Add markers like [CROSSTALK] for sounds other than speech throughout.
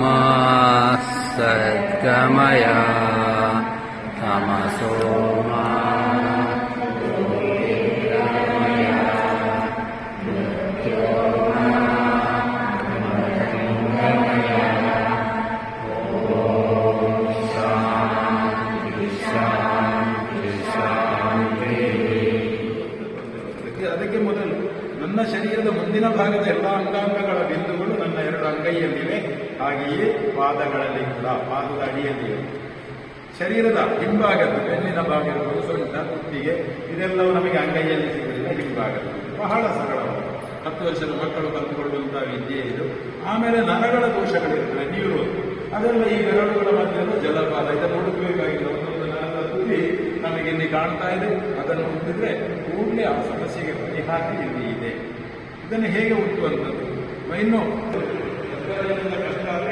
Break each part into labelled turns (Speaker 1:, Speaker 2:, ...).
Speaker 1: मा सद्गमया तमसो ಪಾದಗಳಲ್ಲಿ ಕೂಡ ಪಾದದ ಅಡಿಯಲ್ಲಿ ಶರೀರದ ಹಿಂಭಾಗದ ಬೆನ್ನಿನ ಭಾಗ ಇರಬಹುದು ಸೊಂಟ ಕುತ್ತಿಗೆ, ಇದೆಲ್ಲವೂ ನಮಗೆ ಅಂಗೈಯಲ್ಲಿ ಸಿಗುವುದಿಲ್ಲ ಹಿಂಭಾಗದ ಬಹಳ ಸರಳವಾದ ಹತ್ತು ವರ್ಷದ ಮಕ್ಕಳು ಕಲ್ತುಕೊಳ್ಳುವಂತಹ ವಿದ್ಯೆ ಇದು. ಆಮೇಲೆ ನರಗಳ ದೋಷಗಳಿರ್ತವೆ ನೀರು. ಅದೆಲ್ಲ ಈ ಬೆರಳುಗಳ ಮಧ್ಯದ ಜಲಪಾತ. ಇದನ್ನು ಹುಡುಕಬೇಕಾಗಿಲ್ಲ ಒಂದೊಂದು ನರದ ತುದಿ ನಮಗೆ ಇಲ್ಲಿ ಕಾಣ್ತಾ ಇದೆ. ಅದನ್ನು ಹುಟ್ಟಿದ್ರೆ ಕೂಡಲೇ ಆ ಸಮಸ್ಯೆಗೆ ಪರಿಹಾರ ಇಲ್ಲಿ ಇದೆ. ಇದನ್ನು ಹೇಗೆ ಹುಟ್ಟುವಂಥದ್ದು? ಇನ್ನು ಕಷ್ಟ ಆದರೆ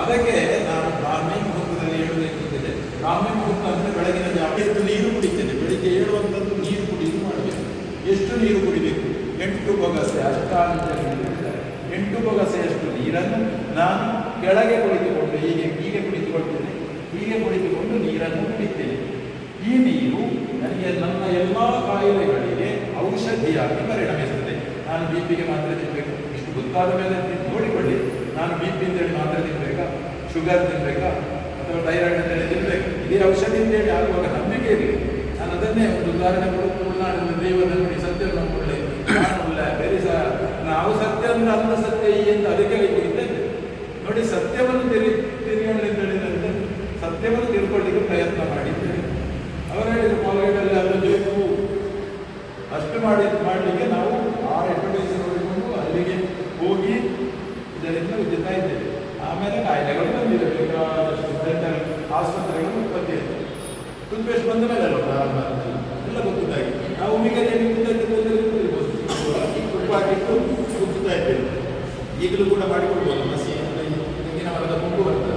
Speaker 1: ಅದಕ್ಕೆ ನಾನು ಬ್ರಾಹ್ಮಿ ಮುಹೂರ್ತದಲ್ಲಿ ಹೇಳಬೇಕಿದ್ದೇನೆ ಬ್ರಾಹ್ಮಿ ಮುಹೂರ್ತ ಅಂದರೆ ಬೆಳಗಿನ ಜಾವ. ನೀರು ಕುಡಿತೇನೆ? ಬೆಳಿಗ್ಗೆ ಏಳುವಂಥದ್ದು ನೀರು ಕುಡಿದು ಮಾಡಬೇಕು. ಎಷ್ಟು ನೀರು ಕುಡಿಬೇಕು? ಎಂಟು ಬೊಗಸೆ. ಹೇಳ್ತಾರೆ. ಎಂಟು ಬೊಗಸೆಯಷ್ಟು ನೀರನ್ನು ನಾನು ಕೆಳಗೆ ಕುಳಿತುಕೊಂಡು, ಹೀಗೆ ಹೀಗೆ ಕುಳಿತುಕೊಳ್ತೇನೆ. ಹೀಗೆ ಕುಳಿತುಕೊಂಡು ನೀರನ್ನು ಕುಡಿತೇನೆ. ಈ ನೀರು ನನಗೆ ನನ್ನ ಎಲ್ಲ ಕಾಯಿಲೆಗಳಿಗೆ ಔಷಧಿಯಾಗಿ ಪರಿಣಮಿಸುತ್ತದೆ. ನಾನು ಬಿ ಪಿಗೆ ಮಾತ್ರ ತಿನ್ನಬೇಕು ಇಷ್ಟು ಗೊತ್ತಾದ ಮೇಲೆ ನೋಡಿಕೊಳ್ಳಿ. ನಾನು ಬಿ ಪಿ ಅಂತೇಳಿ ಮಾತ್ರೆ ತಿನ್ಬೇಕಾ? ಶುಗರ್ ತಿನ್ಬೇಕಾ? ಅಥವಾ ಥೈರಾಯ್ಡ್ ಅಂತೇಳಿ ತಿನ್ಬೇಕು. ಇದೇ ಔಷಧಿ ಅಂತೇಳಿ ಆಗುವಾಗ ನಂಬಿಕೆ ಇರಲಿ ನಾನು ಅದನ್ನೇ ಒಂದು ಉದಾಹರಣೆ ಕೊಡು. ತುಳುನಾಡಿನ ದೇವರ ನೋಡಿ ಸತ್ಯ ನಂಬಿಕೊಳ್ಳಿ ಕಾಣುಲ್ಲ ಸಹ. ನಾವು ಸತ್ಯ ಅಂದ್ರೆ ಅಲ್ಲ ಸತ್ಯ ಈ ಅಂತ ಅದಕ್ಕೆ ಇದ್ದೇನೆ ನೋಡಿ ಸತ್ಯವನ್ನು ತಿಳಿ ತಿಳ್ಕೊಳ್ಳಿ ಹೇಳಿದಂತೆ ಸತ್ಯವನ್ನು ತಿಳ್ಕೊಳ್ಳಿಕ್ಕೆ ಪ್ರಯತ್ನ ಮಾಡಿದ್ದೇನೆ ಅವರು ಹೇಳಿದ್ರು ಪಾಲ್ಗೇಟಲ್ಲಿ ಅದು ಬೇಕು ಅಷ್ಟು ಮಾಡಿ ಮಾಡಲಿಕ್ಕೆ ನಾವು ಆ ಅಡ್ವರ್ಟೈಸ್ ನೋಡಿಕೊಂಡು ಅಲ್ಲಿಗೆ ಹೋಗಿ ಇದರಿಂದ ಉಜ್ಜುತ್ತಾ ಇದ್ದೇವೆ ಆಮೇಲೆ ಕಾಯಿಲೆಗಳು ಬಂದಿದೆ ಬೇಕಾದಷ್ಟು ಡೆಂಟಲ್ ಆಸ್ಪತ್ರೆಗಳು ಉತ್ಪತ್ತಿ ಆಯಿತು ಟೂತ್ಪೇಸ್ಟ್ ಬಂದ ಮೇಲೆ ಪ್ರಾರಂಭ ಎಲ್ಲ ಗೊತ್ತಿದ್ದಾಗಿ ನಾವು ಮಿಗಲಿ ಉಪ್ಪು ಹಾಕಿಟ್ಟು ಉಜ್ಜುತ್ತಾ ಇದ್ದೇವೆ. ಈಗಲೂ ಕೂಡ ಮಾಡಿಕೊಡ್ಬೋದು. ಮಸಿ ತೆಂಗಿನ ಮರದ ಕೊಂಬು ಬರ್ತದೆ.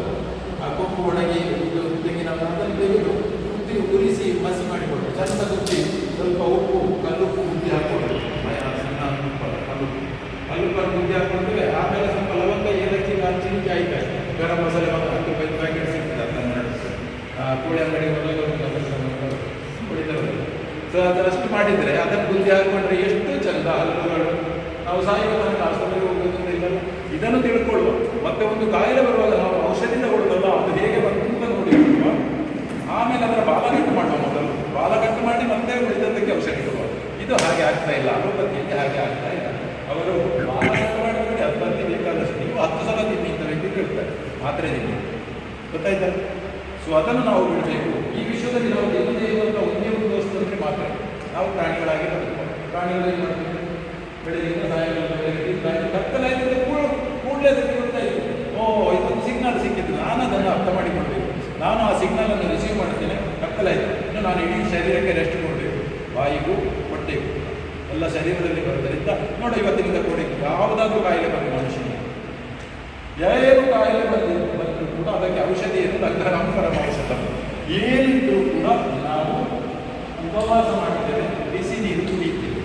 Speaker 1: ಆ ಕೊಂಬು ಒಣಗಿ ಇದು ತೆಂಗಿನ ಮರ ಅದನ್ನು ತೆಗೆದು ಕುಟ್ಟಿ ಉರಿಸಿ ಮಸಿ ಮಾಡಿಕೊಂಡು ಚಂದ ಸ್ವಲ್ಪ ಉಪ್ಪು, ಕಲ್ಲುಪ್ಪು ಬುದ್ಧಿ ಹಾಕೊಂಡು ಸಣ್ಣ ಕಲ್ಲು. ಕಲ್ಲುಪ್ಪನ್ನು ಬುದ್ಧಿ ಹಾಕೊಂಡ್ರೆ ಆಮೇಲೆ ಸ್ವಲ್ಪ ಲವಂಗ, ಏಲಕ್ಕಿ ದಾಲ್ಚಿನ್ನಿ ಜಾಯಿಕಾಯಿ ಗರಂ ಮಸಾಲೆ ಒಂದು ಹತ್ತು ರೂಪಾಯಿ ಪ್ಯಾಕೆಟ್ ಸಿಗ್ತದೆ ಹನ್ನೆರಡು ರೂಪಾಯಿ. ಆ, ಕೋಳಿ ಅಂಗಡಿ ಒಂದು ಸೊ ಅದರಷ್ಟು ಮಾಡಿದರೆ ಅದನ್ನು ಬುದ್ಧಿ ಹಾಕೊಂಡ್ರೆ ಎಷ್ಟು ಚಂದ ಹಲ್ಲುಗಳು. ನಾವು ಸಾಯುವ ತನಕ ಆಸ್ಪತ್ರೆಗೆ ಅಂತ ಇಲ್ಲ. ಇದನ್ನು ತಿಳ್ಕೊಳ್ಳುವ. ಮತ್ತೆ ಒಂದು ಕಾಯಿಲೆ ಬರುವಾಗ ನಾವು ಔಷಧಿ ತಗೊಳ್ಳೋದಲ್ಲ ಅದು ಹೇಗೆ ಬಂತು ನೋಡಿ ಆಮೇಲೆ ಅದರ ಬಾಲ ಕಟ್ಟು ಮಾಡುವ ಮೊದಲು. ಬಾಲ ಕಟ್ಟು ಮಾಡಿ ಮತ್ತೆ ಉಳಿದಂತಕ್ಕೆ ಔಷಧಿ ಕೊಡುವ. ಇದು ಹಾಗೆ ಆಗ್ತಾ ಇಲ್ಲ. ಅಲೋಪತಿಯಲ್ಲಿ ಹಾಗೆ ಆಗ್ತಾ ಇಲ್ಲ. ಅವರು ಬಾಲ ಕಟ್ಟು ಮಾಡಿದ್ರೆ ಅದರಲ್ಲಿ ಬೇಕಾದಷ್ಟು ನೀವು ಹತ್ತು ಸಲ ತಿನ್ನಿ ಅಂತ ವ್ಯಕ್ತಿ ಕೇಳ್ತಾರೆ ಮಾತ್ರ ತಿನ್ನಿ. ಗೊತ್ತಾಯ್ತಲ್ಲ ಸೊ ಅದನ್ನು ನಾವು ಬಿಡಬೇಕು ಈ ವಿಶ್ವದಲ್ಲಿ ನಾವು ಎಲ್ಲದೇ ಇರುವಂಥ ಒಂದೇ ಒಂದು ವಸ್ತು ಅಂದರೆ ಮಾತ್ರ. ನಾವು ಪ್ರಾಣಿಗಳಾಗಿ ಬದುಕಬೇಕು ಮಾಡಬೇಕು? ಬೆಳಗ್ಗಿಂದ ಸಾಯಂಕಾಲ ಬೆಳಗ್ಗೆ ಕತ್ತಲಾಗಿದೆ ಕೂಡಲೇ ಅದಕ್ಕೆ ಗೊತ್ತಾಯಿತು ಓ, ಇದೊಂದು ಸಿಗ್ನಲ್ ಸಿಕ್ಕಿದ್ದು. ನಾನು ಅದನ್ನು ಅರ್ಥ ಮಾಡಿಕೊಳ್ಬೇಕು. ನಾನು ಆ ಸಿಗ್ನಲ್ ಅನ್ನು ರಿಸೀವ್ ಮಾಡ್ತೇನೆ ಕತ್ತಲಾಯಿತು ಇನ್ನು ನಾನು ಇಡೀ ಶರೀರಕ್ಕೆ ರೆಸ್ಟ್ ಕೊಡಬೇಕು. ಬಾಯಿಗೂ, ಹೊಟ್ಟೆಗೂ. ಎಲ್ಲ ಶರೀರದಲ್ಲಿ ಬರೋದರಿಂದ ನೋಡಿ, ಇವತ್ತಿನಿಂದ ಕೊಡಿ ಯಾವುದಾದ್ರೂ ಕಾಯಿಲೆ ಬಂದು ಮನುಷ್ಯನಿಗೆ. ಏನು ಕಾಯಿಲೆ ಬಂದಿದ್ದು ಕೂಡ ಅದಕ್ಕೆ ಔಷಧಿ ಇರುವುದು ಅಗ್ರಹಂಪರಮ ಔಷಧ ಏನಿದ್ರೂ ಕೂಡ ನಾವು ಉಪವಾಸ ಮಾಡ್ತೇವೆ, ಬಿಸಿ ನೀರು ಕುಡಿಯುತ್ತೇವೆ.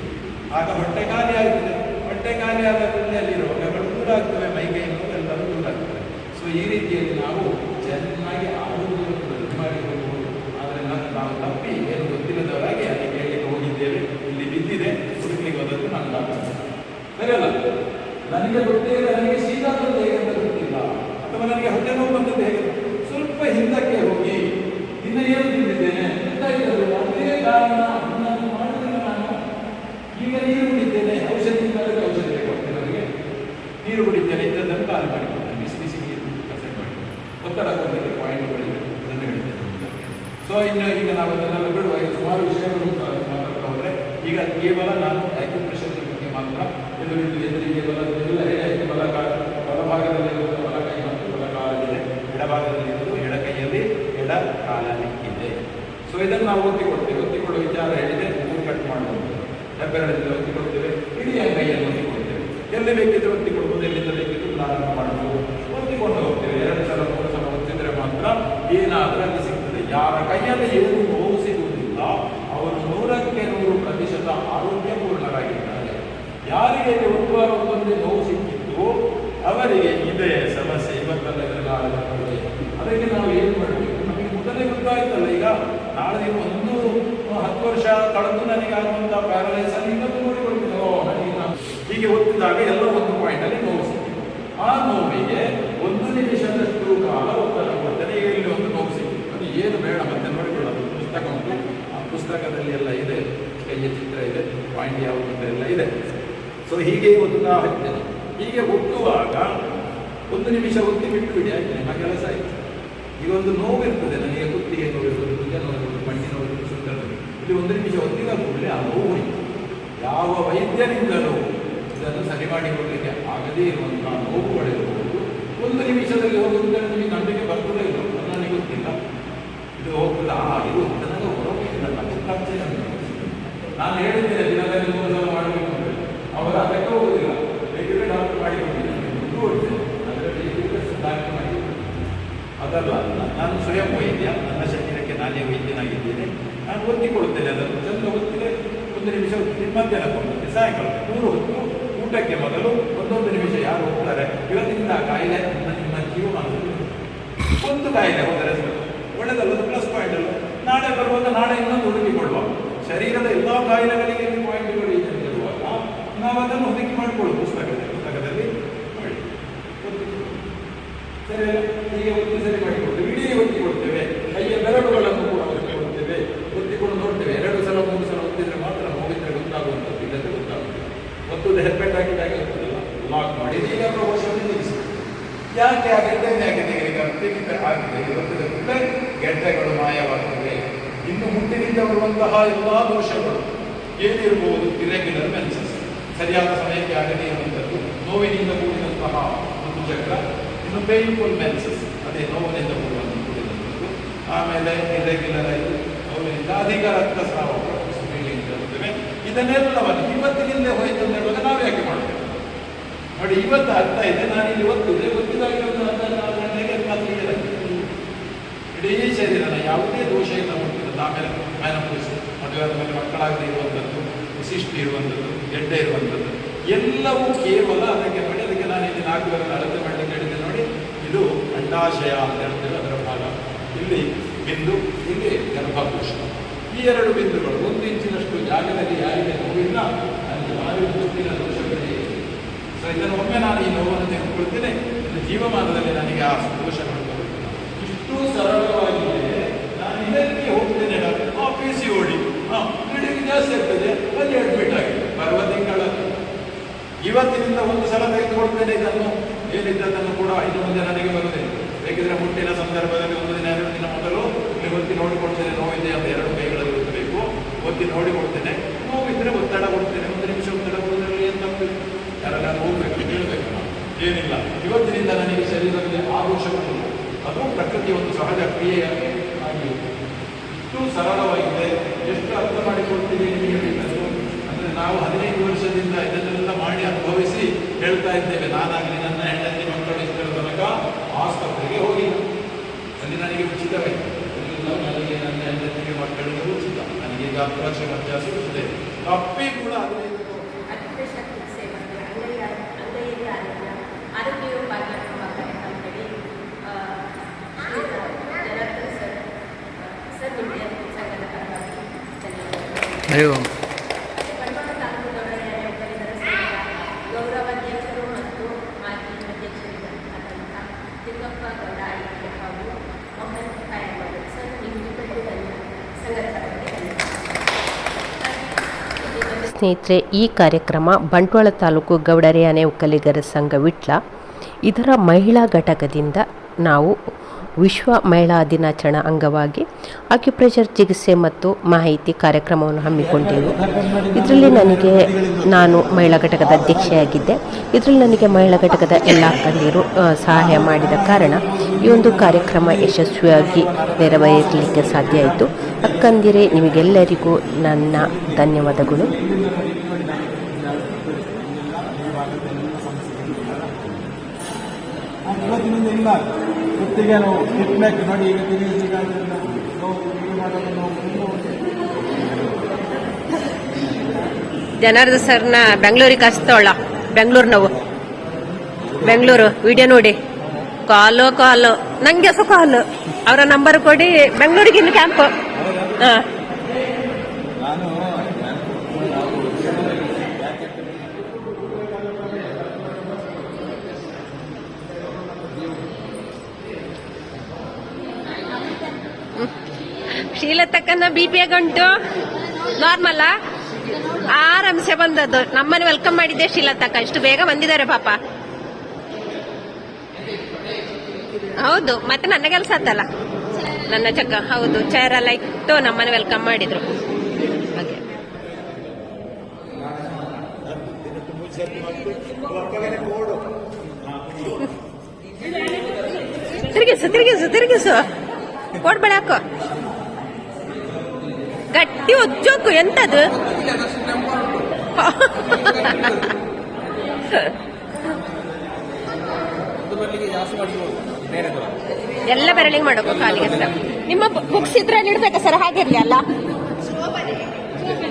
Speaker 1: ಆಗ ಹೊಟ್ಟೆ ಖಾಲಿ ಆಗ್ತದೆ ಹೊಟ್ಟೆ ಖಾಲಿ ಆದ ಕೂಡಲೇ ಅಲ್ಲಿ ರೋಗಗಳು ದೂರ ಆಗ್ತವೆ ನೋವು ಎಲ್ಲರೂ ದೂರ ಆಗ್ತವೆ ಸೊ ಈ ರೀತಿಯಲ್ಲಿ ನಾವು ಚೆನ್ನಾಗಿ ಆರೋಗ್ಯವನ್ನು ಮಾಡಿಕೊಳ್ಳಬಹುದು. ಆದರೆ ನಾವು ತಪ್ಪಿ ಏನು ಗೊತ್ತಿಲ್ಲದವರಾಗಿ ಅಲ್ಲಿ ಕೇಳಲಿಕ್ಕೆ ಹೋಗಿದ್ದೇವೆ ಇಲ್ಲಿ ಬಿದ್ದಿದೆ ಹುಡುಕ್ಲಿಕ್ಕೆ ಹೋದದ್ದು ನನ್ನ ಸರಿ ಅಲ್ಲ ನನಗೆ ಗೊತ್ತೇ ಇಲ್ಲ ನನಗೆ ಶೀತ ಬಂದದ್ದು ಹೇಗೆ ಅಂತ ಗೊತ್ತಿಲ್ಲ ಅಥವಾ ನನಗೆ ಹೊಟ್ಟೆ ನೋವು ಬಂದದ್ದು ಹೇಗೆ ಸ್ವಲ್ಪ ಹಿಂದಕ್ಕೆ ಹೋಗಿ ಇನ್ನು ಏನು ತಿಂದಿದ್ದೇನೆ ಗೊತ್ತಾಗಿಲ್ಲ ಅದೇ ಕಾರಣ ಅದನ್ನು ಮಾಡಿದ್ರೆ ನಾನು ಈಗ ನೀರು ಕುಡಿದ್ದೇನೆ ಔಷಧಿ ಇಲ್ಲದೆ ಔಷಧಿ ಬೇಕಾಗ್ತದೆ ನನಗೆ ನೀರು ಕುಡಿದ್ದೇನೆ ಇದ್ದದ್ದನ್ನು ಖಾಲಿ ಮಾಡಿಕೊಂಡೆ ಬಿಸಿ ಬಿಸಿ ನೀರು ಕಸೆ ಮಾಡಿ ಒತ್ತಡ ಕೊಡಲಿಕ್ಕೆ ಪಾಯಿಂಟ್ಗಳಿವೆ ಅದನ್ನು ಹೇಳ್ತೇನೆ ಸೊ ಇನ್ನು ಈಗ ನಾವು ಅದನ್ನೆಲ್ಲ ಬಿಡುವ ಸುಮಾರು ವಿಷಯಗಳು ಮಾತಾಡ್ತಾ ಈಗ ಕೇವಲ ನಾನು ಆಕ್ಯುಪ್ರೆಷರ್ ಬಗ್ಗೆ ಮಾತ್ರ ಎದುರಿದ್ದು ಎದುರಿಗೆ ಕೇವಲ ಎಲ್ಲ ಹೇಳಿ ಬಲ ಬಲಭಾಗದಲ್ಲಿ ಇರುವುದು ಬಲಕೈ ಮತ್ತು ಬಲ ಕಾಲಿದೆ. ಎಡಭಾಗದಲ್ಲಿ ಇರುವುದು ಎಡಕೈಯಲ್ಲಿ ಎಡ ಕಾಲ ಇದೆ. ಸೊ ಇದನ್ನು ನಾವು ಒತ್ತಿಕೊಡ್ತೇವೆ. ಒತ್ತಿಕೊಳ್ಳುವ ವಿಚಾರ ಹೇಳಿದೆ ಮೂರು ಕಟ್ ಮಾಡುವುದು ಹೆಬ್ಬೆರಳಿಂದ ಒತ್ತಿಕೊಡ್ತೇವೆ. ಇಡೀ ಕೈಯಲ್ಲಿ ಎಲ್ಲಿ ಬೇಕಿದ್ರೆ ಒತ್ತಿಕೊಡ್ಬೋದು ಎಲ್ಲಿಂದ ಬೇಕಿದ್ರು ಪ್ರಾರಂಭ ಮಾಡಬಹುದು ಒತ್ತಿಕೊಂಡು ಹೋಗ್ತೇವೆ. ಎರಡು ಸಲ, ಮೂರು ಸಲ ಒತ್ತಿದ್ರೆ ಮಾತ್ರ ಏನಾದ್ರೂ ಅಲ್ಲಿ ಸಿಗ್ತದೆ. ಯಾರ ಕೈಯಲ್ಲಿ ಏನು ನೋವು ಸಿಗುವುದಿಲ್ಲ ಅವರು ನೂರಕ್ಕೆ ನೂರು ಪ್ರತಿಶತ ಆರೋಗ್ಯಪೂರ್ಣರಾಗಿದ್ದಾರೆ ಯಾರಿಗೆ ಇಲ್ಲಿ ಒತ್ತುವಾಗ ಒಂದೊಂದೇ ನೋವು ಸಿಕ್ಕಿತ್ತು ಅವರಿಗೆ ಇದೇ ಸಮಸ್ಯೆ ಇವತ್ತಲ್ಲ ಇದೆಲ್ಲ ಆಗಬೇಕಾಗಿದೆ. ಅದಕ್ಕೆ ನಾವು ಏನು ಮಾಡಬೇಕು ನಮಗೆ ಮೊದಲೇ ಗೊತ್ತಾಯ್ತಲ್ಲ ಈಗ ನಾಳೆ ನೀವು ಒಂದು ಹತ್ತು ವರ್ಷ ಕಳೆದು ನನಗೆ ಆಗುವಂಥ ಪ್ಯಾರಲೈಸ್ ಅಲ್ಲಿ ಇನ್ನೊಂದು ನೋಡಿಕೊಳ್ತೀನಿ ಓ ನನಗೆ ನಾನು ಎಲ್ಲ ಒಂದು ಪಾಯಿಂಟ್ ಅಲ್ಲಿ ನೋವು ಆ ನೋವಿಗೆ ಒಂದು ನಿಮಿಷದಷ್ಟು ಕಾಲ ಕೊಡ್ತೇನೆ. ಇಲ್ಲಿ ಒಂದು ನೋವು ಸಿಕ್ಕಿತು ಅದು ಏನು ಬೇಡ, ಮತ್ತೆ ನೋಡಿಕೊಳ್ಳೋದು ಪುಸ್ತಕ ಉಂಟು. ಆ ಪುಸ್ತಕದಲ್ಲಿ ಎಲ್ಲ ಇದೆ. ಕೈಯ ಚಿತ್ರ ಇದೆ. ಪಾಯಿಂಟ್ ಯಾವುದು ಅಂತ ಎಲ್ಲ ಇದೆ. ಸೊ ಹೀಗೆ ಒಂದು ನಾಕ್ಯೇನೆ ಹೀಗೆ ಒತ್ತುವಾಗ ಒಂದು ನಿಮಿಷ ಒತ್ತಿ ಬಿಟ್ಟು ಬಿಡಿ, ಆಯ್ತು? ನಿಮ್ಮ ಕೆಲಸ ಆಯ್ತು. ಈಗ ಒಂದು ನೋವು ಇರ್ತದೆ ನನಗೆ ಕುತ್ತಿಗೆ ನೋವು ಇರ್ಬೋದು ಭುಜ ನೋವು ಇರ್ಬೋದು ಮಂಡಿ ನೋವು ಇರ್ಬೋದು, ಸುತ್ತ ಇಲ್ಲಿ ಒಂದು ನಿಮಿಷ ಒತ್ತಿದ ಕೂಡಲೇ ಆ ನೋವು ಹೋಯಿತು ಯಾವ ವೈದ್ಯರಿಂದಲೂ ಇದನ್ನು ಸರಿ ಮಾಡಿಕೊಳ್ಳಲಿಕ್ಕೆ ಆಗದೇ ಇರುವಂತಹ ನೋವುಗಳಿರಬಹುದು ಒಂದು ನಿಮಿಷದಲ್ಲಿ ಹೋಗುವುದರ ನಿಮಗೆ ನಂಬಿಕೆ ಬರ್ತದೇ ಇಲ್ಲ ನನಗೆ ಗೊತ್ತಿಲ್ಲ ಇದು ಆ ಇದು ನನಗೆ ಗೊತ್ತಾಗ್ತದೆ ನನಗೆ ನಾನು ಹೇಳಿದ್ದೇನೆ, ದಿನದಲ್ಲಿ ಮೂರು ಸಲ ಮಾಡಬೇಕು ಅವರು ಅದಕ್ಕೆ ಹೋಗುದಿಲ್ಲ. ಬೇಕಿದ್ರೆ ಡಾಕ್ಟರ್ ಮಾಡಿಕೊಂಡಿದ್ದೇನೆ ಅದರಲ್ಲಿ ಡಾಕ್ಟರ್ ಮಾಡಿ ಅದಲ್ಲ, ನಾನು ಸ್ವಯಂ ವೈದ್ಯ. ನನ್ನ ಶರೀರಕ್ಕೆ ನಾನೇ ವೈದ್ಯನಾಗಿದ್ದೇನೆ. ನಾನು ಒತ್ತಿಕೊಡುತ್ತೇನೆ ಅದನ್ನು. ಚಂದ ಒತ್ತಿದೆ ಒಂದು ನಿಮಿಷ ಒತ್ತಿ ಮಧ್ಯಾಹ್ನ ಕೊಡುತ್ತೆ ಸಾಯಂಕಾಲ ಮೂರು ಹೊತ್ತು. ಊಟಕ್ಕೆ ಮೊದಲು ಒಂದೊಂದು ನಿಮಿಷ ಯಾರು ಹೋಗ್ತಾರೆ? ಇವತ್ತಿನಿಂದ ಕಾಯಿಲೆ ನಿಮ್ಮ ಜೀವಮಾನದಲ್ಲಿ ಒಂದು ಕಾಯಿಲೆ ಹೋದರೆ. ಒಳ್ಳೆದಲ್ಲ ಪ್ಲಸ್ ಪಾಯಿಂಟ್ ಅಲ್ಲ. ನಾಳೆ ಬರುವಾಗ ನಾಳೆ ಇನ್ನೊಂದು ಹುಡುಕಿಕೊಳ್ಳುವ. ಶರೀರದ ಎಲ್ಲ ಕಾಯಿಲೆಗಳಿಗೆ ಇಲ್ಲಿ ಪಾಯಿಂಟ್ಗಳು ಇರುವಾಗ ನಾವು ಅದನ್ನು ಹುಡುಕಿ ಮಾಡಿಕೊಳ್ಳುವ ಪುಸ್ತಕದಲ್ಲಿ. ಪುಸ್ತಕದಲ್ಲಿ ಸರಿ? ಹೀಗೆ ಒತ್ತಿ ಸರಿ ಮಾಡಿಕೊಡ್ತೇವೆ ಇಡೀ ಒತ್ತಿ ಕೊಡ್ತೇವೆ. ಕೈಯ ಬೆರಳುಗಳನ್ನು ಕೂಡ ಒತ್ತಿ ಕೊಡ್ತೇವೆ ಒತ್ತಿಕೊಂಡು ನೋಡ್ತೇವೆ ಎರಡು ಸಲ ಮೂರು ಸಲ ಒತ್ತಿದ್ರೆ ಮಾತ್ರ ನೋವಿದ್ರೆ ಗೊತ್ತಾಗುವಂಥದ್ದು ಇಲ್ಲದೆ ಗೊತ್ತಾಗುತ್ತದೆ ಒತ್ತುದು ಹೆಲ್ಮೆಟ್ ಹಾಕಿದಾಗ ಲಾಕ್ ಮಾಡಿ. ಈಗ ಪ್ರಮೋಷನ್ ನಿಲ್ಲಿಸಿ ಯಾಕೆ ಆ ಗೆಡ್ಡೆಯನ್ನು ಯಾಕೆ ತೆಗೆಲಿಕ್ಕೆ ತೆಗಿತ ಆಗಿದೆ. ಇವತ್ತಿನ ಕೂಡಲೇ ಗೆಡ್ಡೆಗಳು ಮಾಯವಾಗ್ತವೆ. ಇನ್ನು ಹುಟ್ಟಿನಿಂದ ಬರುವಂತಹ ಎಲ್ಲ ದೋಷಗಳು ಏನಿರಬಹುದು ಇರೆಗ್ಯುಲರ್ ಮೆನ್ಸಸ್ ಸರಿಯಾದ ಸಮಯಕ್ಕೆ ಆಗದೇ ಇರುವಂಥದ್ದು, ನೋವಿನಿಂದ ಕೂಡಿದಂತಹ ಋತುಚಕ್ರ ಇನ್ನು ಪೇನ್ಫುಲ್ ಮೆನ್ಸಸ್ ಅದೇ ನೋವಿನಿಂದ ಕೂಡುವಂಥ ಕೂಡಿದಂಥದ್ದು. ಆಮೇಲೆ ಇರೆಗ್ಯುಲರ್ ಆಯಿತು ನೋವಿನಿಂದ ಅಧಿಕ ರಕ್ತಸ್ರಾವಗಳು. ಇದನ್ನೆಲ್ಲವನ್ನು ಇವತ್ತಿನಿಂದ ಹೋಯ್ತು ಅಂತ ಹೇಳುವಾಗ ನಾವು ಯಾಕೆ ಮಾಡ್ತೇವೆ ನೋಡಿ, ಇವತ್ತು ಅರ್ಥ ಇದೆ. ನಾನು ಇಲ್ಲಿ ಒತ್ತಿದೆ ಏನಾಗ್ತದೆ? ಇಡೀ ಶರೀರನ ಯಾವುದೇ ದೋಷ ಇಲ್ಲ ಮುಟ್ಟಿದ್ದು ಆಮೇಲೆ ಮ್ಯಾನಪುರುಷ ಮದುವೆ ಆದಮೇಲೆ ಮಕ್ಕಳಾಗದೇ ಇರುವಂಥದ್ದು ವಿಶಿಷ್ಟ ಇರುವಂಥದ್ದು ಗೆಡ್ಡೆ ಇರುವಂಥದ್ದು, ಎಲ್ಲವೂ ಕೇವಲ ಅದಕ್ಕೆ ನೋಡಿ ಅದಕ್ಕೆ ನಾನು ಇಲ್ಲಿ ನಾಲ್ಕು ಬೇರೆ ಅಳತೆ ಮಾಡಲಿಕ್ಕೆ ಹೇಳಿದ್ದೆ ನೋಡಿ, ಇದು ಅಂಡಾಶಯ ಅಂತ ಹೇಳ್ತೇವೆ ಅದರ ಭಾಗ. ಇಲ್ಲಿ ಬಿಂದು, ಇಲ್ಲಿ ಗರ್ಭಕೋಶ ಈ ಎರಡು ಬಿಂದುಗಳು ಒಂದು ಇಂಚಿನಷ್ಟು ಜಾಗದಲ್ಲಿ ಯಾರಿಗೆ ನೋವಿಲ್ಲ, ಅಲ್ಲಿ ಯಾರಿಗೂ ಮುಂದಿನ ದೋಷಗಳೇ. ಸೊ ಇದನ್ನು ಒಮ್ಮೆ ನಾನು ಈ ನೋವನ್ನು ತೆಗೆದುಕೊಳ್ತೇನೆ ನನ್ನ ಜೀವಮಾನದಲ್ಲಿ ನನಗೆ ಆ ದೋಷಗಳು. ಇಷ್ಟು ಸರಳವಾಗಿದೆ. ನಾನು ಇದಕ್ಕೆ ಹೋಗ್ತೇನೆ ಡಾಕ್ಟರ್. ಆ ಪಿ ಓಡಿ. ಹಾಂ ಜಾಸ್ತಿ ಆಗ್ತದೆ. ಅಲ್ಲಿ ಅಡ್ಮಿಟ್ ಆಗಿ ಬರುವ ತಿಂಗಳಲ್ಲಿ. ಇವತ್ತಿನಿಂದ ಒಂದು ಸಲ ತೆಗೆದುಕೊಳ್ತೇನೆ ಇದನ್ನು. ಏನಿದ್ದದನ್ನು ಕೂಡ ಇನ್ನು ಮುಂದೆ ನನಗೆ ಬರುತ್ತೇನೆ ಬೇಕಿದ್ರೆ ಮುಟ್ಟಿನ ಸಂದರ್ಭದಲ್ಲಿ ಒಂದು ದಿನ, ಎರಡು ದಿನ ಮೊದಲು ಒತ್ತಿ ನೋಡಿಕೊಳ್ತೇನೆ ನೋವಿದೆ ಅಂತ ಎರಡು ಕೈಗಳಲ್ಲಿ ಒತ್ತಬೇಕು ಒತ್ತಿ ನೋಡಿಕೊಳ್ತೇನೆ ನೋವಿದ್ರೆ ಒತ್ತಡ ಕೊಡ್ತೇನೆ. ಒಂದು ನಿಮಿಷ ಒತ್ತಡ ಕೊಡೋದ್ರಲ್ಲಿ ಏನು ತಪ್ಪು ಯಾರೆಲ್ಲ ಹೋಗ್ಬೇಕು ಕೇಳಬೇಕು ಏನಿಲ್ಲ. ಇವತ್ತಿನಿಂದ ನನಗೆ ಶರೀರದಲ್ಲಿ ಆದೋಷಗಳಿಲ್ಲ. ಅದು ಪ್ರಕೃತಿಯ ಒಂದು ಸಹಜ ಕ್ರಿಯೆಯಾಗಿ ಆಗಿ ಇಷ್ಟು ಸರಳವಾಗಿದೆ. ಎಷ್ಟು ಅರ್ಥ ಮಾಡಿಕೊಳ್ತೀವಿ ಅಂತ ಹೇಳಿದ್ದು ಅಂದ್ರೆ ನಾವು ಹದಿನೈದು ವರ್ಷದಿಂದ ಇದನ್ನೆಲ್ಲ ಮಾಡಿ ಅನುಭವಿಸಿ ಹೇಳ್ತಾ ಇದ್ದೇವೆ. ನಾನಾಗಲಿ ನನ್ನ ಹೆಂಡತಿ ಮಕ್ಕಳು ಇಷ್ಟರ ತನಕ ಆಸ್ಪತ್ರೆಗೆ ಹೋಗಿಲ್ಲ. ಅಲ್ಲಿ ನನಗೆ ಉಚಿತವೇ. ಇಲ್ಲ ನನಗೆ ನನ್ನ ಹೆಂಡತಿಗೆ ಮಕ್ಕಳಿಗೆ ಉಚಿತ ನನಗೆ ಲಕ್ಷ ಖರ್ಚು ಸಿಗುತ್ತದೆ ತಪ್ಪಿ ಕೂಡ ಹದಿನೈದು
Speaker 2: ಅತ್ಯುತ್ತಮ ಸೇವಕರು ಅಂಗೈಯ ಅಂಗೈಯಲ್ಲಿ ಆರೋಗ್ಯ ಆರೋಗ್ಯವು ಭಾಗ್ಯವೆಂಬ ಕಾರ್ಯಕ್ರಮದಲ್ಲಿ ಆ, ಶ್ರೀಯುತ ಜನಾರ್ದನ್ ಸರ್ ಆ, ಸರ್ ಇಂಡಿಯನ್ ಸಂಘದ ಪರವಾಗಿ ಧನ್ಯವಾದಗಳು.
Speaker 3: ಹರಿ ಓಂ
Speaker 2: ಮತ್ತೆ ಬಂಟ್ವಾಳ ತಾಲೂಕು ಗೌರವ ಒಕ್ಕಲಿಗರ ಸಂಘದ ಗೌರವಾಧ್ಯಕ್ಷರು ಮತ್ತು ಮಾಜಿ ಅಧ್ಯಕ್ಷರಾದಂಥ ತಿಮ್ಮಪ್ಪ ಗೌಡ ಅಡಿಕೆ ಹಾಗೂ ಮೋಹನ್ ಕಾಯಂಬರು ಸರ್ ನಿಮ್ಮಿಬ್ಬರಿಗೂ ಧನ್ಯವಾದ ಸಂಘದ ಪರವಾಗಿ ಧನ್ಯವಾದ
Speaker 4: ಸ್ನೇಹಿತರೆ ಈ ಕಾರ್ಯಕ್ರಮ ಬಂಟ್ವಾಳ ತಾಲೂಕು ಗೌಡರೆಯಾನೆ ಒಕ್ಕಲಿಗರ ಸಂಘ ವಿಟ್ಲ. ಇದರ ಮಹಿಳಾ ಘಟಕದಿಂದ ನಾವು ವಿಶ್ವ ಮಹಿಳಾ ದಿನಾಚರಣೆ ಅಂಗವಾಗಿ ಆಕ್ಯುಪ್ರೆಷರ್ ಚಿಕಿತ್ಸೆ ಮತ್ತು ಮಾಹಿತಿ ಕಾರ್ಯಕ್ರಮವನ್ನು ಹಮ್ಮಿಕೊಂಡೆವು. ಇದರಲ್ಲಿ ನನಗೆ ನಾನು ಮಹಿಳಾ ಘಟಕದ ಅಧ್ಯಕ್ಷೆಯಾಗಿದ್ದೆ. ಇದರಲ್ಲಿ ನನಗೆ ಮಹಿಳಾ ಘಟಕದ ಎಲ್ಲ ಅಕ್ಕಂದಿರು ಸಹಾಯ ಮಾಡಿದ ಕಾರಣ ಈ ಒಂದು ಕಾರ್ಯಕ್ರಮ ಯಶಸ್ವಿಯಾಗಿ ನೆರವೇರಲಿಕ್ಕೆ ಸಾಧ್ಯ ಆಯಿತು. ಅಕ್ಕಂದಿರೆ, ನಿಮಗೆಲ್ಲರಿಗೂ ನನ್ನ ಧನ್ಯವಾದಗಳು.
Speaker 5: ಇವತ್ತಿನಿಂದ ಇಲ್ಲ. ಕುತ್ತಿಗೆ ನೋವು ಹಿಟ್ನೆಕ್ ನೋಡಿ ಈಗ ನೋವು.
Speaker 4: ಜನಾರ್ದ ಸರ್ನ ಬೆಂಗಳೂರಿಗೆ ಕಳಿಸ್ತವಳ ಬೆಂಗಳೂರು ನಾವು. ಬೆಂಗಳೂರು, ವಿಡಿಯೋ ನೋಡಿ. ಕಾಲು ಕಾಲು. ನಂಗೆ ಕಾಲು. ಅವರ ನಂಬರ್ ಕೊಡಿ. ಬೆಂಗಳೂರಿಗೆ ಇನ್ನು ಕ್ಯಾಂಪ್ ಹಾಂ. ಶೀಲತಕ್ಕನ ಬಿ ಪಿ ಗಂಟು ನಾರ್ಮಲ್ಲ ಆರಾಮ್ಸೆ ಬಂದದ್ದು. ನಮ್ಮನ್ನು ವೆಲ್ಕಮ್ ಮಾಡಿದ್ದೆ ಶೀಲತಕ್ಕ ಇಷ್ಟು ಬೇಗ ಬಂದಿದ್ದಾರೆ ಪಾಪ. ಹೌದು, ಮತ್ತೆ ನನ್ನ ಕೆಲಸ ಆತಲ್ಲ ನನ್ನ ಚಕ್ಕ, ಹೌದು ಚೇರ್ ಎಲ್ಲ ಇಟ್ಟು ನಮ್ಮನ್ನು ವೆಲ್ಕಮ್ ಮಾಡಿದ್ರು. ತಿರುಗಿಸು ತಿರುಗಿಸು ತಿರುಗಿಸು. ಕೊಡ್ಬೇಡ ಗಟ್ಟಿ ಜೋಕು ಎಂತದು? ಎಲ್ಲ ಬೆರಳಿಗೆ ಮಾಡಬೇಕು ಕಾಲಿಗೆ ಸರ್ ನಿಮ್ಮ ಬುಕ್ಸ್ ಇದ್ರಲ್ಲಿ ಇಡ್ಬೇಕಾ ಸರ್ ಹಾಗಿರ್ಲಿ ಅಲ್ಲ?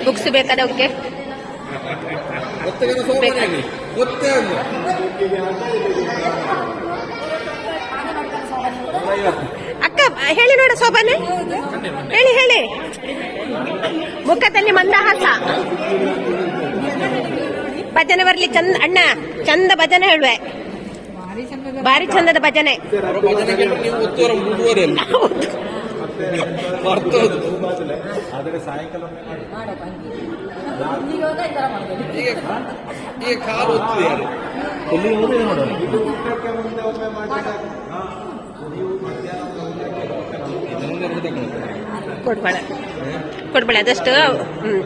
Speaker 4: ಬುಕ್ಸ್ ಬೇಕಾದವಕ್ಕೆ ಅಕ್ಕ, ಹೇಳಿ ನೋಡ ಸೋಬಾನೆ ಹೇಳಿ ಹೇಳಿ. ಮುಖದಲ್ಲಿ ಮಂದಹಾಸ. ಭಜನೆ ಬರ್ಲಿ ಚಂದ ಅಣ್ಣ ಚಂದ ಭಜನೆ ಹೇಳುವೆ. ಭಾರಿ ಚಂದದ ಭಜನೆ. [LAUGHS] ಕೊಡ್ಬೇಡ ಕೊಡ್ಬೇಡ ಅದಷ್ಟು ಹ್ಮ್.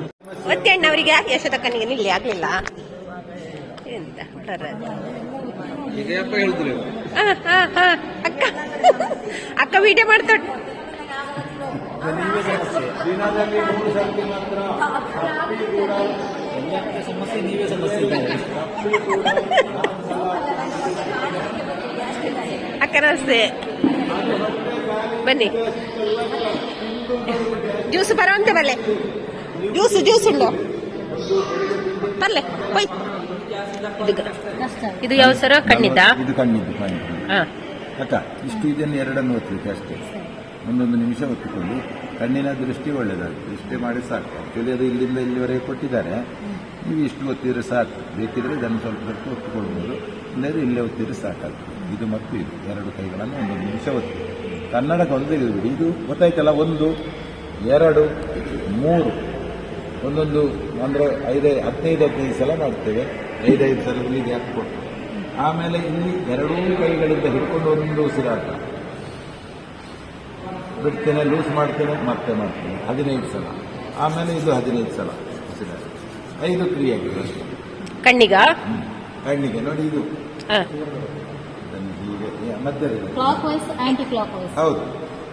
Speaker 4: ಒತ್ತೆ ಅಣ್ಣ ಅವರಿಗೆ ಯಶೋದಕ್ಕನಿಗೆ ನಿಲ್ಲಿ ಆಗ್ಲಿಲ್ಲ. ಎಂತ ಅಕ್ಕ ಅಕ್ಕ ವಿಡಿಯೋ
Speaker 5: ಕಾಫಿ
Speaker 4: ಅಕ್ಕ ನಮಸ್ತೆ. ಬನ್ನಿ. ಜ್ಯೂಸ್ ಬರುವಂತೆ ಬರ್ಲೆ. ಜ್ಯೂಸ್ ಜ್ಯೂಸ್ ಉಂಡು. ಬರ್ಲೆ ಹೋಯ್. ಇದು ಯಾವ ಸರ? ಕಣ್ಣಿದ್ದ
Speaker 5: ಇದು ಕಣ್ಣಿದ್ದು
Speaker 4: ಹಾ.
Speaker 5: ಅಕ್ಕ ಇಷ್ಟು ಇದನ್ನು ಎರಡನ್ನು ಒತ್ತಲಿಕ್ಕೆ ಅಷ್ಟೇ. ಒಂದೊಂದು ನಿಮಿಷ ಒತ್ತಿಕೊಂಡು ಕಣ್ಣಿನ ದೃಷ್ಟಿ ಒಳ್ಳೆಯದಾಗುತ್ತೆ ಇಷ್ಟೇ ಮಾಡಿ ಸಾಕು. ಆಕ್ಚುಲಿ ಅದು ಇಲ್ಲಿಂದ ಇಲ್ಲಿವರೆಗೆ ಕೊಟ್ಟಿದ್ದಾರೆ. ನೀವು ಇಷ್ಟು ಒತ್ತಿದ್ರೆ ಸಾಕು. ಬೇಕಿದ್ರೆ ಇದನ್ನು ಸ್ವಲ್ಪ ಸ್ವಲ್ಪ ಒತ್ತಿಕೊಳ್ಬೋದು ಇಲ್ಲದ್ರೆ ಇಲ್ಲೇ ಒತ್ತಿದ್ರೆ ಸಾಕಾಗ್ತದೆ. ಇದು ಮತ್ತು ಇದು. ಎರಡು ಕೈಗಳನ್ನು ಒಂದೊಂದು ನಿಮಿಷ ಒತ್ತಿ ಕನ್ನಡಕ್ಕೆ ಒಂದೇ ಬಿಡಿ. ಇದು ಗೊತ್ತಾಯ್ತಲ್ಲ ಒಂದು ಎರಡು ಮೂರು. ಒಂದೊಂದು ಅಂದರೆ ಐದೈ ಹದಿನೈದು ಹದಿನೈದು ಸಲ ಮಾಡ್ತೇವೆ. ಐದೈದು ಸಲ ಇಲ್ಲಿಗೆ ಹಾಕ್ಕೊಟ್ಟು ಆಮೇಲೆ ಇಲ್ಲಿ ಎರಡೂ ಕೈಗಳಿಂದ ಹಿಡ್ಕೊಂಡು ಒಂದು ಉಸಿರಾಟ ಬಿಡ್ತೇನೆ ಲೂಸ್ ಮಾಡ್ತೇನೆ ಮತ್ತೆ ಮಾಡ್ತೇನೆ. ಹದಿನೈದು ಸಲ. ಆಮೇಲೆ ಇದು ಹದಿನೈದು ಸಲ ಉಸಿರಾಟ ಐದು ಕ್ರಿಯೆ
Speaker 4: ಕಣ್ಣಿಗ?
Speaker 5: ಕಣ್ಣಿಗೆ ನೋಡಿ ಇದು. ಮಧ್ಯದಲ್ಲಿ
Speaker 6: clockwise anticlockwise
Speaker 5: ಹೌದು.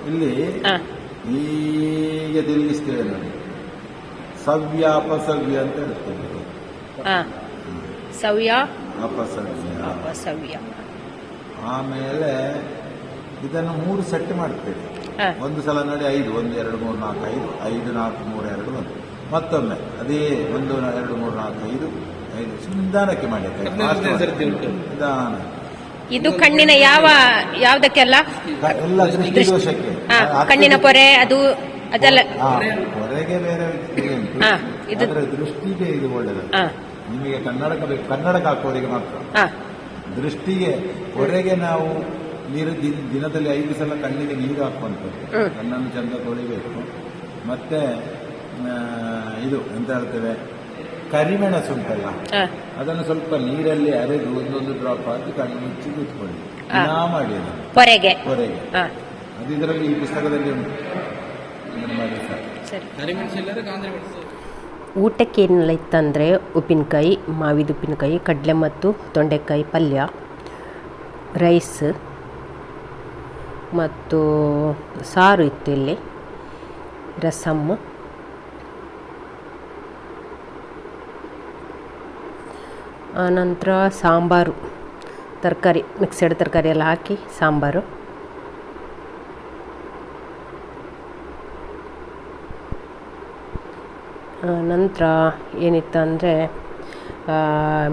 Speaker 5: ಇಲ್ಲಿ
Speaker 4: ಈಗ
Speaker 5: ಹೀಗೆ ತಿರುಗಿಸ್ತೇವೆ ನೋಡಿ. ಸವ್ಯ ಅಪಸವ್ಯ ಅಂತ ಹೇಳ್ತೇವೆ
Speaker 4: ಹಾ. ಸವ್ಯ
Speaker 5: ಅಪಸವ್ಯ.
Speaker 4: ಅಪಸವ್ಯ.
Speaker 5: ಆಮೇಲೆ ಇದನ್ನು ಮೂರು ಸೆಟ್ ಮಾಡ್ತೇವೆ. ಒಂದು ಸಲ ನೋಡಿ ಐದು ಒಂದು ಎರಡು ಮೂರು ನಾಲ್ಕು ಐದು ಐದು ನಾಲ್ಕು ಮೂರು ಎರಡು ಒಂದು. ಮತ್ತೊಮ್ಮೆ ಅದೇ ಒಂದು ಎರಡು ಮೂರು ನಾಲ್ಕು ಐದು ಐದು. ನಿಧಾನಕ್ಕೆ ಮಾಡಿ ಅಕ್ಕ.
Speaker 3: ಹದಿನೈದನೇ ಸರ್ತಿ ಉಂಟು.
Speaker 5: ನಿಧಾನ
Speaker 4: ಇದು ಕಣ್ಣಿನ ಯಾವ ಯಾವ್ದಕ್ಕೆಲ್ಲ? ಕಣ್ಣಿನ ಪೊರೆ ಅದು ಅದೆಲ್ಲ
Speaker 5: ಹೊರಗೆ ಬೇರೆ ಇದು ಉಂಟು.
Speaker 4: ಹಾ, ಇದು-
Speaker 5: ದೃಷ್ಟಿಗೆ ಇದು ಒಳ್ಳೆಯದು. ನಿಮಗೆ ಕನ್ನಡಕ ಬೇಕು. ಕನ್ನಡಕ ಹಾಕುವವರಿಗೆ ಮಾತ್ರ. ದೃಷ್ಟಿಗೆ ಹೊರಗೆ ನಾವು ನೀರು ದಿನದಲ್ಲಿ ಐದು ಸಲ ಕಣ್ಣಿಗೆ ನೀರು ಹಾಕುವಂಥದ್ದು. ಕಣ್ಣನ್ನು ಚಂದ ತೊಳಿಬೇಕು. ಮತ್ತೆ ಇದು ಎಂತ ಹೇಳ್ತೇವೆ? ಕರಿಮೆಣಸು ಉಂಟಲ್ಲ? ಅದನ್ನು ಸ್ವಲ್ಪ ನೀರಲ್ಲಿ ಅರೆದು ಒಂದೊಂದು ಡ್ರಾಪ್ ಹಾಕಿ ಕಣ್ಣು ಮುಚ್ಚಿ ಕೂತ್ಕೊಳ್ಳಿ. ನಾ ಮಾಡಿ ಅದನ್ನು.
Speaker 4: ಪೊರೆಗೆ.
Speaker 5: ಹೊರಗೆ ಅದು ಇದರಲ್ಲಿ ಈ ಪುಸ್ತಕದಲ್ಲಿ ಉಂಟು. ಮಾಡಿ
Speaker 3: ಕರಿಮೆಣಸು ಮೆಣಸು
Speaker 7: ಊಟಕ್ಕೆ ಏನೆಲ್ಲ ಇತ್ತಂದರೆ ಉಪ್ಪಿನಕಾಯಿ ಮಾವಿದ ಉಪ್ಪಿನಕಾಯಿ ಕಡಲೆ ಮತ್ತು ತೊಂಡೆಕಾಯಿ ಪಲ್ಯ ರೈಸ್ ಮತ್ತು ಸಾರು ಇತ್ತು ಇಲ್ಲಿ ರಸಮ್ ಆನಂತರ ಸಾಂಬಾರು, ತರಕಾರಿ ಮಿಕ್ಸೆಡ್ ತರಕಾರಿ ಎಲ್ಲ ಹಾಕಿ ಸಾಂಬಾರು. ನಂತರ ಏನಿತ್ತು ಅಂದರೆ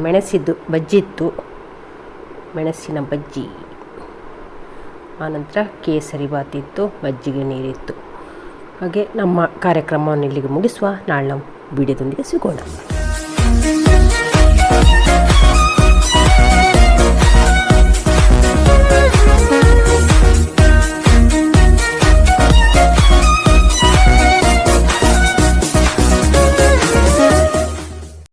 Speaker 7: ಮೆಣಸಿದ್ದು ಬಜ್ಜಿ ಇತ್ತು ಮೆಣಸಿನ ಬಜ್ಜಿ. ಆನಂತರ ಕೇಸರಿ ಇತ್ತು ಬಜ್ಜಿಗೆ ನೀರಿತ್ತು. ಹಾಗೆ ನಮ್ಮ ಕಾರ್ಯಕ್ರಮವನ್ನು ಇಲ್ಲಿಗೆ ಮುಗಿಸುವ. ನಾಳೆ ನಾವು ವಿಡಿಯೋದೊಂದಿಗೆ ಸಿಗೋಣ.